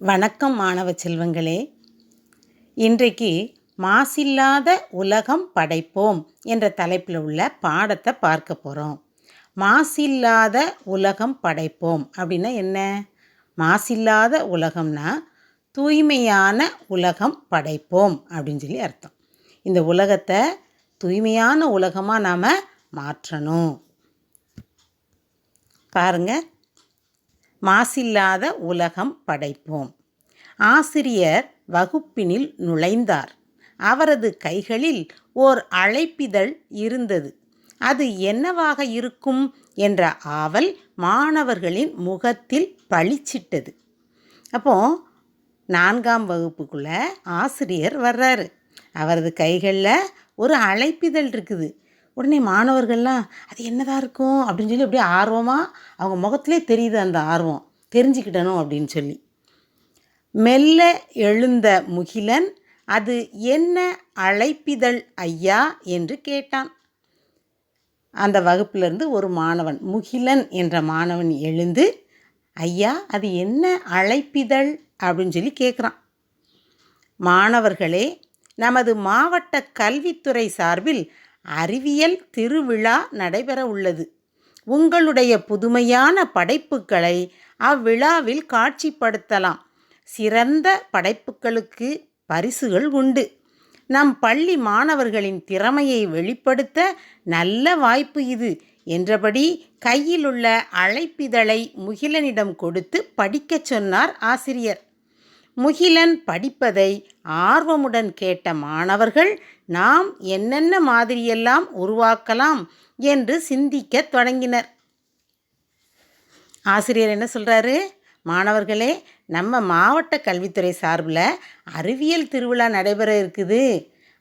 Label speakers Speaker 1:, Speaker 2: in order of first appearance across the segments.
Speaker 1: வணக்கம் மாணவ செல்வங்களே. இன்றைக்கு மாசில்லாத உலகம் படைப்போம் என்ற தலைப்பில் உள்ள பாடத்தை பார்க்க போகிறோம் மாசில்லாத உலகம் படைப்போம் அப்படின்னா என்ன? மாசில்லாத உலகம்னா தூய்மையான உலகம் படைப்போம் அப்படின்னு சொல்லி அர்த்தம். இந்த உலகத்தை தூய்மையான உலகமாக நாம் மாற்றணும். பாருங்கள் மாசில்லாத உலகம் படைப்போம். ஆசிரியர் வகுப்பினில் நுழைந்தார். அவரது கைகளில் ஓர் அழைப்பிதழ் இருந்தது. அது என்னவாக இருக்கும் என்ற ஆவல் மாணவர்களின் முகத்தில் பளிச்சிட்டது. அப்போ நான்காம் வகுப்புக்குள்ள ஆசிரியர் வர்றாரு. அவரது கைகளில் ஒரு அழைப்பிதழ் இருக்குது. உடனே மாணவர்கள்லாம் அது என்னதாக இருக்கும்? அப்படின்னு சொல்லி அப்படியே ஆர்வமாக அவங்க முகத்திலே தெரியுது அந்த ஆர்வம். தெரிஞ்சுக்கிட்டணும் அப்படின்னு சொல்லி. மெல்ல எழுந்த முகிலன் அது என்ன அழைப்பிதழ் ஐயா? என்று கேட்டான். அந்த வகுப்பிலிருந்து ஒரு மாணவன் முகிலன் என்ற மாணவன் எழுந்து ஐயா அது என்ன அழைப்பிதழ்? அப்படின்னு சொல்லி கேட்குறான் மாணவர்களே நமது மாவட்ட கல்வித்துறை சார்பில் அறிவியல் திருவிழா நடைபெற உள்ளது. உங்களுடைய புதுமையான படைப்புகளை அவ்விழாவில் காட்சிப்படுத்தலாம். சிறந்த படைப்புகளுக்கு பரிசுகள் உண்டு. நம் பள்ளி மாணவர்களின் திறமையை வெளிப்படுத்த நல்ல வாய்ப்பு இது என்றபடி கையில் உள்ள அழைப்பிதழை முகிலனிடம் கொடுத்து படிக்கச் சொன்னார் ஆசிரியர். முகிலன் படிப்பதை ஆர்வமுடன் கேட்ட மாணவர்கள் நாம் என்னென்ன மாதிரியெல்லாம் உருவாக்கலாம்? என்று சிந்திக்க தொடங்கினர். ஆசிரியர் என்ன சொல்கிறாரு மாணவர்களே நம்ம மாவட்ட கல்வித்துறை சார்பில் அறிவியல் திருவிழா நடைபெற இருக்குது.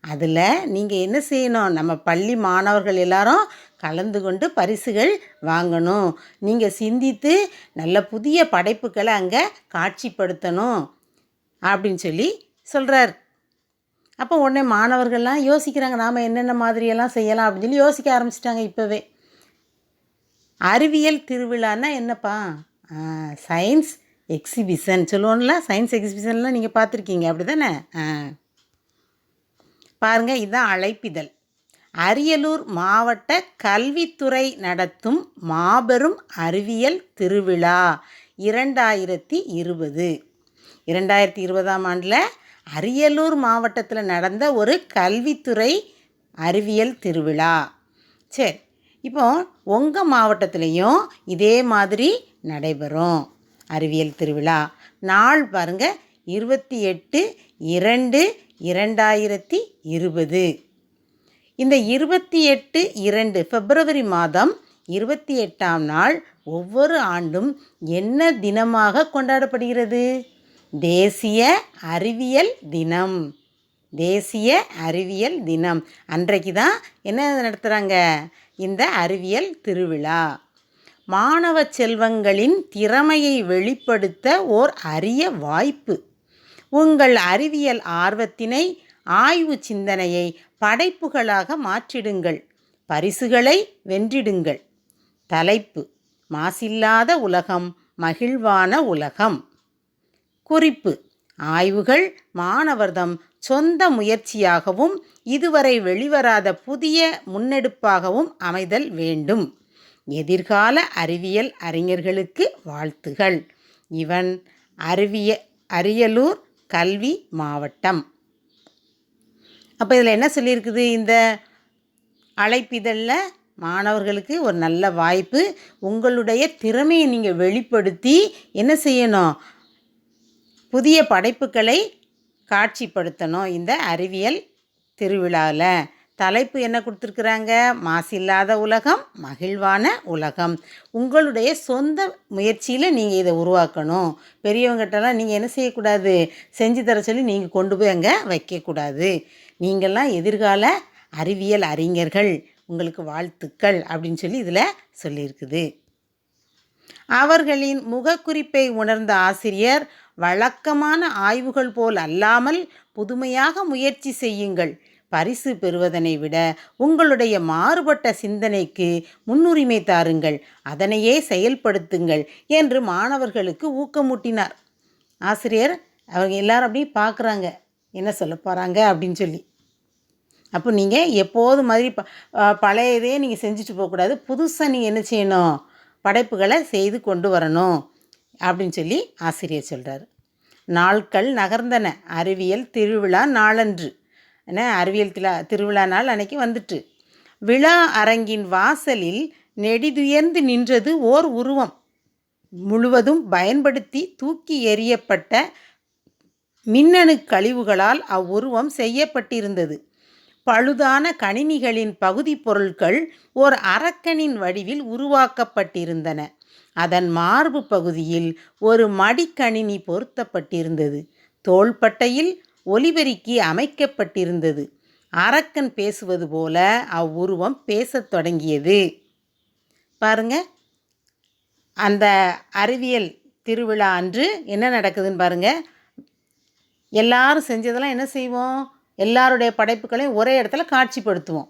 Speaker 1: அதில் நீங்கள் என்ன செய்யணும்? நம்ம பள்ளி மாணவர்கள் எல்லாரும் கலந்து கொண்டு பரிசுகள் வாங்கணும். நீங்கள் சிந்தித்து நல்ல புதிய படைப்புகளை அங்கே காட்சிப்படுத்தணும். அப்படின்னு சொல்லி சொல்கிறார் அப்போ உடனே மாணவர்கள்லாம் யோசிக்கிறாங்க நாம் என்னென்ன மாதிரியெல்லாம் செய்யலாம் அப்படின்னு சொல்லி யோசிக்க ஆரம்பிச்சிட்டாங்க இப்போவே. அறிவியல் திருவிழான்னா என்னப்பா? சயின்ஸ் எக்ஸிபிஷன் சொல்லுவோம்ல சயின்ஸ் எக்ஸிபிஷன்லாம் நீங்கள் பார்த்துருக்கீங்க அப்படி தானே பாருங்கள் இதுதான் அழைப்பிதழ். அரியலூர் மாவட்ட கல்வித்துறை நடத்தும் மாபெரும் அறிவியல் திருவிழா இரண்டாயிரத்தி இருபது. இரண்டாயிரத்தி இருபதாம் ஆண்டில் அரியலூர் மாவட்டத்தில் நடந்த ஒரு கல்வித்துறை அறிவியல் திருவிழா. சரி இப்போ உங்கள் மாவட்டத்துலேயும் இதே மாதிரி நடைபெறும் அறிவியல் திருவிழா. நாள் பாருங்கள் இருபத்தி எட்டு இரண்டு இரண்டாயிரத்தி இருபது. இந்த இருபத்தி எட்டு இரண்டு பிப்ரவரி மாதம் இருபத்தி எட்டாம் நாள் ஒவ்வொரு ஆண்டும் என்ன தினமாக கொண்டாடப்படுகிறது? தேசிய அறிவியல் தினம். தேசிய அறிவியல் தினம். அன்றைக்கு தான் என்ன நடத்துகிறாங்க இந்த அறிவியல் திருவிழா. மாணவ செல்வங்களின் திறமையை வெளிப்படுத்த ஓர் அரிய வாய்ப்பு. உங்கள் அறிவியல் ஆர்வத்தினை ஆய்வு சிந்தனையை படைப்புகளாக மாற்றிடுங்கள். பரிசுகளை வென்றிடுங்கள். தலைப்பு மாசில்லாத உலகம் மகிழ்வான உலகம். குறிப்பு. ஆய்வுகள் மாணவர்தம் சொந்த முயற்சியாகவும் இதுவரை வெளிவராத புதிய முன்னெடுப்பாகவும் அமைதல் வேண்டும். எதிர்கால அறிவியல் அறிஞர்களுக்கு வாழ்த்துகள். இவன் அறிவிய அரியலூர் கல்வி மாவட்டம். அப்போ இதில் என்ன சொல்லியிருக்குது? இந்த அழைப்பிதழில் மாணவர்களுக்கு ஒரு நல்ல வாய்ப்பு உங்களுடைய திறமையை நீங்கள் வெளிப்படுத்தி என்ன செய்யணும்? புதிய படைப்புகளை காட்சிப்படுத்தணும் இந்த அறிவியல் திருவிழாவில் தலைப்பு என்ன கொடுத்துருக்குறாங்க? மாசில்லாத உலகம் மகிழ்வான உலகம். உங்களுடைய சொந்த முயற்சியில் நீங்கள் இதை உருவாக்கணும். பெரியவங்ககிட்டலாம் நீங்கள் என்ன செய்யக்கூடாது? செஞ்சு தர சொல்லி நீங்கள் கொண்டு போய் அங்கே வைக்கக்கூடாது. நீங்கள்லாம் எதிர்கால அறிவியல் அறிஞர்கள். உங்களுக்கு வாழ்த்துக்கள் அப்படின்னு சொல்லி இதில் சொல்லியிருக்குது. அவர்களின் முகக்குறிப்பை உணர்ந்த ஆசிரியர் வழக்கமான ஆய்வுகள் போல் அல்லாமல் புதுமையாக முயற்சி செய்யுங்கள். பரிசு பெறுவதனை விட உங்களுடைய மாறுபட்ட சிந்தனைக்கு முன்னுரிமை தாருங்கள். அதனையே செயல்படுத்துங்கள் என்று மாணவர்களுக்கு ஊக்கமூட்டினார். ஆசிரியர் அவங்க எல்லாரும் அப்படியே பார்க்குறாங்க. என்ன சொல்ல போகிறாங்க அப்படின்னு சொல்லி. அப்போ நீங்கள் எப்போது மாதிரி ப பழையதே நீங்கள் செஞ்சுட்டு போகக்கூடாது. புதுசாக நீங்கள் என்ன செய்யணும்? படைப்புகளை செய்து கொண்டு வரணும் அப்படின்னு சொல்லி ஆசிரியர் சொல்கிறார் நாட்கள் நகர்ந்தன. அறிவியல் திருவிழா நாளன்று. என்ன? அறிவியல் திலா திருவிழா நாள் அன்னைக்கு வந்துட்டு. விழா அரங்கின் வாசலில் நெடிதுயர்ந்து நின்றது ஓர் உருவம். முழுவதும் பயன்படுத்தி தூக்கி எறியப்பட்ட மின்னணு கழிவுகளால் அவ்வுருவம் செய்யப்பட்டிருந்தது. பழுதான கணினிகளின் பகுதி பொருட்கள் ஓர் அரக்கனின் வடிவில் உருவாக்கப்பட்டிருந்தன. அதன் மார்பு பகுதியில் ஒரு மடிக்கணினி பொருத்தப்பட்டிருந்தது. தோள்பட்டையில் ஒலிபெருக்கி அமைக்கப்பட்டிருந்தது. அரக்கன் பேசுவது போல அவ்வுருவம் பேசத் தொடங்கியது. பாருங்க. அந்த அறிவியல் திருவிழா அன்று என்ன நடக்குதுன்னு பாருங்க. எல்லாரும் செஞ்சதெல்லாம் என்ன செய்வோம்? எல்லாருடைய படைப்புகளையும் ஒரே இடத்துல காட்சிப்படுத்துவோம்.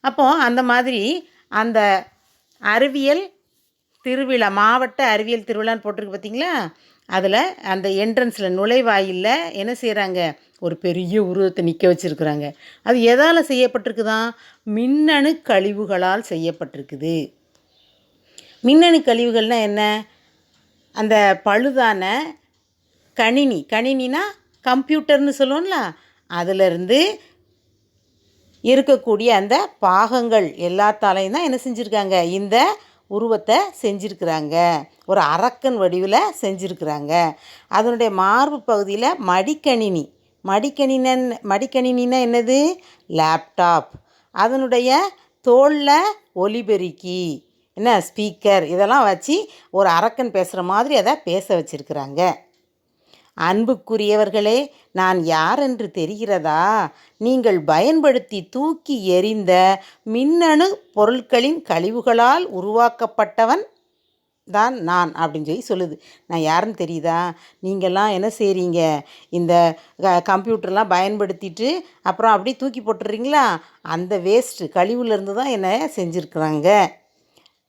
Speaker 1: அப்போது அந்த மாதிரி அந்த அறிவியல் திருவிழா மாவட்ட அறிவியல் திருவிழான்னு போட்டிருக்கு பார்த்தீங்களா? அதில் அந்த என்ட்ரன்ஸில் நுழைவாயிலில் என்ன செய்கிறாங்க ஒரு பெரிய உருவத்தை நிற்க வச்சுருக்குறாங்க. அது எதால் செய்யப்பட்டிருக்குதான் மின்னணு கழிவுகளால் செய்யப்பட்டிருக்குது. மின்னணு கழிவுகள்னால் என்ன? அந்த பழுதான கணினி. கணினினா கம்ப்யூட்டர்னு சொல்லுவோம்ல அதிலிருந்து இருக்கக்கூடிய அந்த பாகங்கள் எல்லாத்தாலையும் தான் என்ன செஞ்சுருக்காங்க? இந்த உருவத்தை செஞ்சுருக்குறாங்க. ஒரு அரக்கன் வடிவில் செஞ்சுருக்குறாங்க. அதனுடைய மார்பு பகுதியில் மடிக்கணினி. மடிக்கணினன் மடிக்கணினின்னா என்னது? லேப்டாப். அதனுடைய தோளில் ஒலிபெருக்கி. என்ன? ஸ்பீக்கர். இதெல்லாம் வச்சு ஒரு அரக்கன் பேசுகிற மாதிரி அதை பேச வச்சுருக்குறாங்க. அன்புக்குரியவர்களே நான் யார் என்று தெரிகிறதா? நீங்கள் பயன்படுத்தி தூக்கி எறிந்த மின்னணு பொருட்களின் கழிவுகளால் உருவாக்கப்பட்டவன் தான் நான் அப்படின்னு சொல்லி சொல்லுது. நான் யாருன்னு தெரியுதா? நீங்கள்லாம் என்ன செய்கிறீங்க இந்த க- கம்ப்யூட்டர்லாம் பயன்படுத்திட்டு அப்புறம் அப்படியே தூக்கி போட்டுறீங்களா? அந்த வேஸ்ட்டு கழிவுலேருந்து தான் என்ன செஞ்சுருக்குறாங்க.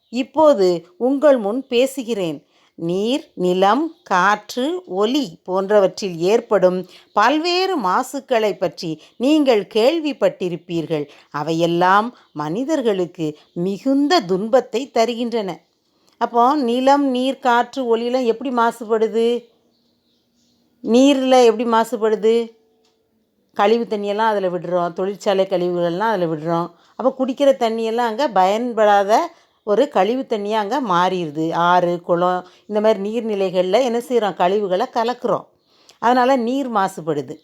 Speaker 1: இப்போது உங்கள் முன் பேசுகிறேன். நீர் நிலம் காற்று ஒலி போன்றவற்றில் ஏற்படும் பல்வேறு மாசுக்களை பற்றி நீங்கள் கேள்விப்பட்டிருப்பீர்கள். அவையெல்லாம் மனிதர்களுக்கு மிகுந்த துன்பத்தை தருகின்றன. அப்போ நிலம் நீர் காற்று ஒலிலாம் எப்படி மாசுபடுது? நீரில் எப்படி மாசுபடுது? கழிவு தண்ணியெல்லாம் அதில் விடுறோம் தொழிற்சாலை கழிவுகள்லாம் அதில் விடுறோம். அப்போ குடிக்கிற தண்ணியெல்லாம் அங்கே பயன்படாத ஒரு கழிவு தண்ணியாக அங்கே மாறிடுது. ஆறு குளம் இந்த மாதிரி நீர்நிலைகளில் என்ன செய்கிறோம் கழிவுகளை கலக்கிறோம். அதனால் நீர் மாசுபடுது.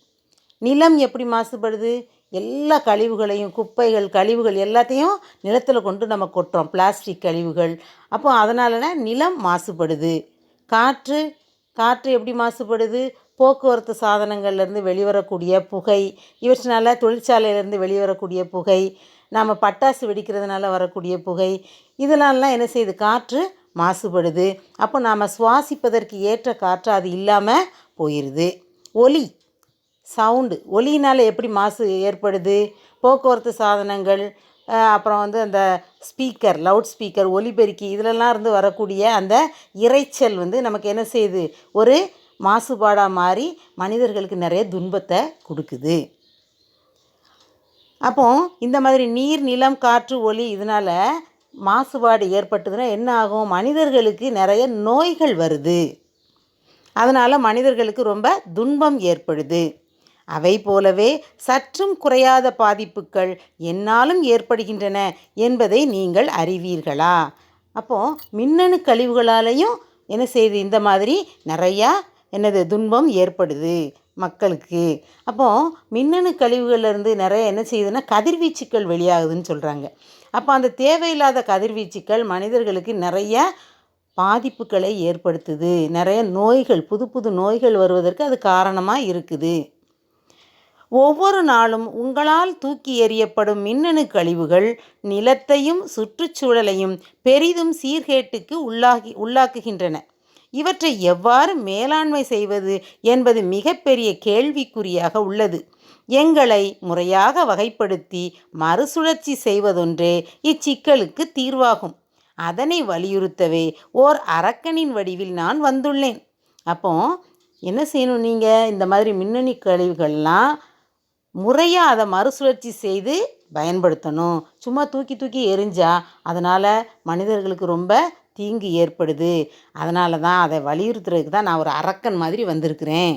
Speaker 1: நிலம் எப்படி மாசுபடுது? எல்லா கழிவுகளையும் குப்பைகள் கழிவுகள் எல்லாத்தையும் நிலத்தில் கொண்டு நம்ம கொட்டுறோம். பிளாஸ்டிக் கழிவுகள். அப்போ அதனால நிலம் மாசுபடுது. காற்று காற்று எப்படி மாசுபடுது? போக்குவரத்து சாதனங்கள்லேருந்து வெளிவரக்கூடிய புகை இவற்றினால தொழிற்சாலையிலேருந்து வெளிவரக்கூடிய புகை நாம் பட்டாசு வெடிக்கிறதுனால வரக்கூடிய புகை இதனாலலாம் என்ன செய்யுது? காற்று மாசுபடுது. அப்போ நாம் சுவாசிப்பதற்கு ஏற்ற காற்று அது இல்லாமல் போயிடுது ஒலி சவுண்டு ஒலியினால் எப்படி மாசு ஏற்படுது? போக்குவரத்து சாதனங்கள் அப்புறம் வந்து அந்த ஸ்பீக்கர் லவுட் ஸ்பீக்கர் ஒலிபெருக்கி இதிலெல்லாம் இருந்து வரக்கூடிய அந்த இரைச்சல் வந்து நமக்கு என்ன செய்யுது? ஒரு மாசுபாடாக மாறி மனிதர்களுக்கு நிறைய துன்பத்தை கொடுக்குது. அப்போ இந்த மாதிரி நீர் நிலம் காற்று ஒலி இதனால் மாசுபாடு ஏற்பட்டதுன்னா என்ன ஆகும்? மனிதர்களுக்கு நிறைய நோய்கள் வருது. அதனால் மனிதர்களுக்கு ரொம்ப துன்பம் ஏற்படுது. அவை போலவே சற்றும் குறையாத பாதிப்புகள் என்னாலும் ஏற்படுகின்றன என்பதை நீங்கள் அறிவீர்களா? அப்போது மின்னணு கழிவுகளாலையும் என்ன செய்யுது இந்த மாதிரி நிறையா என்னது துன்பம் ஏற்படுது. மக்களுக்கு. அப்போது மின்னணு கழிவுகள்லேருந்து நிறைய என்ன செய்யுதுன்னா கதிர்வீச்சுக்கள் வெளியாகுதுன்னு சொல்கிறாங்க அப்போ அந்த தேவையில்லாத கதிர்வீச்சுக்கள் மனிதர்களுக்கு நிறைய பாதிப்புகளை ஏற்படுத்துது. நிறைய நோய்கள் புது புது நோய்கள் வருவதற்கு அது காரணமாக இருக்குது. ஒவ்வொரு நாளும் உங்களால் தூக்கி எறியப்படும் மின்னணு கழிவுகள் நிலத்தையும் சுற்றுச்சூழலையும் பெரிதும் சீர்கேட்டுக்கு உள்ளாகி உள்ளாக்குகின்றன. இவற்றை எவ்வாறு மேலாண்மை செய்வது என்பது மிகப்பெரிய கேள்விக்குறியாக உள்ளது. எங்களை முறையாக வகைப்படுத்தி மறுசுழற்சி செய்வதொன்றே இச்சிக்கலுக்கு தீர்வாகும். அதனை வலியுறுத்தவே ஓர் அரக்கனின் வடிவில் நான் வந்துள்ளேன். அப்போ என்ன செய்யணும் நீங்கள் இந்த மாதிரி மின்னணு கழிவுகள்லாம் முறையாக அதை மறுசுழற்சி செய்து பயன்படுத்தணும். சும்மா தூக்கி தூக்கி எரிஞ்சா அதனால் மனிதர்களுக்கு ரொம்ப தீங்கு ஏற்படுது. அதனால தான் அதை வலியுறுத்துறதுக்கு தான் நான் ஒரு அரக்கன் மாதிரி வந்திருக்கிறேன்.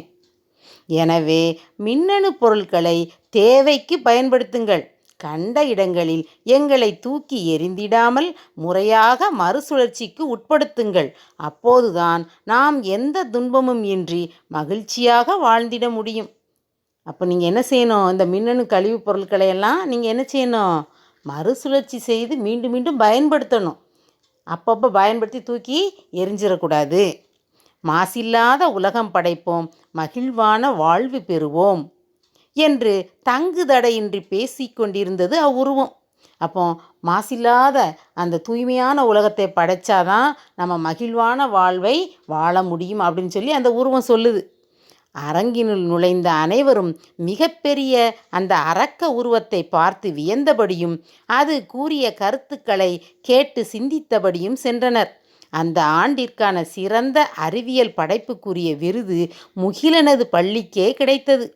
Speaker 1: எனவே மின்னணு பொருட்களை தேவைக்கு பயன்படுத்துங்கள். கண்ட இடங்களில் எங்களை தூக்கி எறிந்திடாமல் முறையாக மறுசுழற்சிக்கு உட்படுத்துங்கள். அப்போதுதான் நாம் எந்த துன்பமும் இன்றி மகிழ்ச்சியாக வாழ்ந்திட முடியும். அப்போ நீங்கள் என்ன செய்யணும்? இந்த மின்னணு கழிவுப் பொருட்களை எல்லாம் நீங்கள் என்ன செய்யணும்? மறுசுழற்சி செய்து மீண்டும் மீண்டும் பயன்படுத்தணும். அப்பப்போ பயன்படுத்தி தூக்கி எரிஞ்சிடக்கூடாது. மாசில்லாத உலகம் படைப்போம் மகிழ்வான வாழ்வு பெறுவோம் என்று தங்கு தடையின்றி பேசிக்கொண்டிருந்தது அவ்வுருவம். அப்போ மாசில்லாத அந்த தூய்மையான உலகத்தை படைச்சாதான் நம்ம மகிழ்வான வாழ்வை வாழ முடியும் அப்படின்னு சொல்லி அந்த உருவம் சொல்லுது. அரங்கினுள் நுழைந்த அனைவரும் மிகப்பெரிய அந்த அரக்க உருவத்தை பார்த்து வியந்தபடியும் அது கூறிய கருத்துக்களை கேட்டு சிந்தித்தபடியும் சென்றனர். அந்த ஆண்டிற்கான சிறந்த அறிவியல் படைப்புக்குரிய விருது முகிலனது பள்ளிக்கே கிடைத்தது.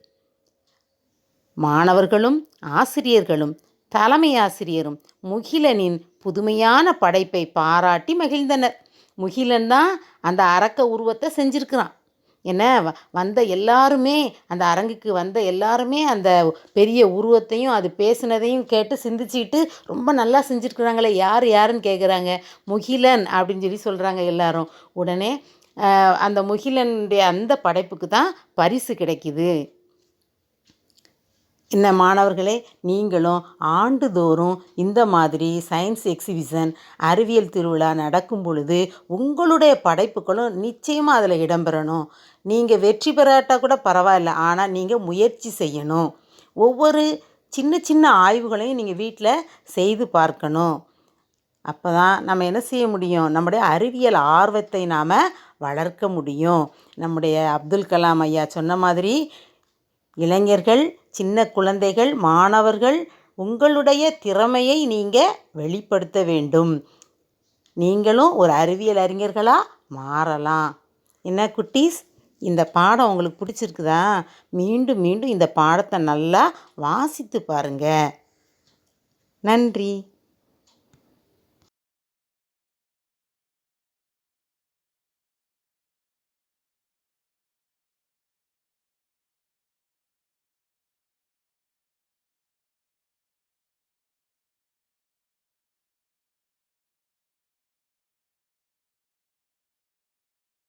Speaker 1: மாணவர்களும் ஆசிரியர்களும் தலைமை ஆசிரியரும் முகிலனின் புதுமையான படைப்பை பாராட்டி மகிழ்ந்தனர். முகிலன் தான் அந்த அரக்க உருவத்தை செஞ்சிருக்கிறான். என்ன? வ வந்த எல்லாருமே அந்த அரங்குக்கு வந்த எல்லாருமே அந்த பெரிய உருவத்தையும் அது பேசினதையும் கேட்டு சிந்திச்சுக்கிட்டு ரொம்ப நல்லா செஞ்சுருக்குறாங்களே யார் யாருன்னு கேட்குறாங்க முகிலன் அப்படின்னு சொல்லி சொல்கிறாங்க எல்லாரும். உடனே அந்த முகிலனுடைய அந்த படைப்புக்கு தான் பரிசு கிடைக்குது. என்ன மாணவர்களே நீங்களும் ஆண்டுதோறும் இந்த மாதிரி சயின்ஸ் எக்ஸிபிஷன் அறிவியல் திருவிழா நடக்கும் பொழுது உங்களுடைய படைப்புகளும் நிச்சயமாக அதில் இடம்பெறணும். நீங்கள் வெற்றி பெறாட்டால் கூட பரவாயில்ல ஆனால் நீங்கள் முயற்சி செய்யணும். ஒவ்வொரு சின்ன சின்ன ஆய்வுகளையும் நீங்கள் வீட்டில் செய்து பார்க்கணும். அப்போ தான் நம்ம என்ன செய்ய முடியும்? நம்முடைய அறிவியல் ஆர்வத்தை நாம் வளர்க்க முடியும். நம்முடைய அப்துல் கலாம் ஐயா சொன்ன மாதிரி இளைஞர்கள் சின்ன குழந்தைகள் மாணவர்கள் உங்களுடைய திறமையை நீங்கள் வெளிப்படுத்த வேண்டும். நீங்களும் ஒரு அறிவியல் அறிஞர்களாக மாறலாம். என்ன குட்டீஸ்? இந்த பாடம் உங்களுக்கு பிடிச்சிருக்குதா? மீண்டும் மீண்டும் இந்த பாடத்தை நல்லா வாசித்து பாருங்கள் நன்றி.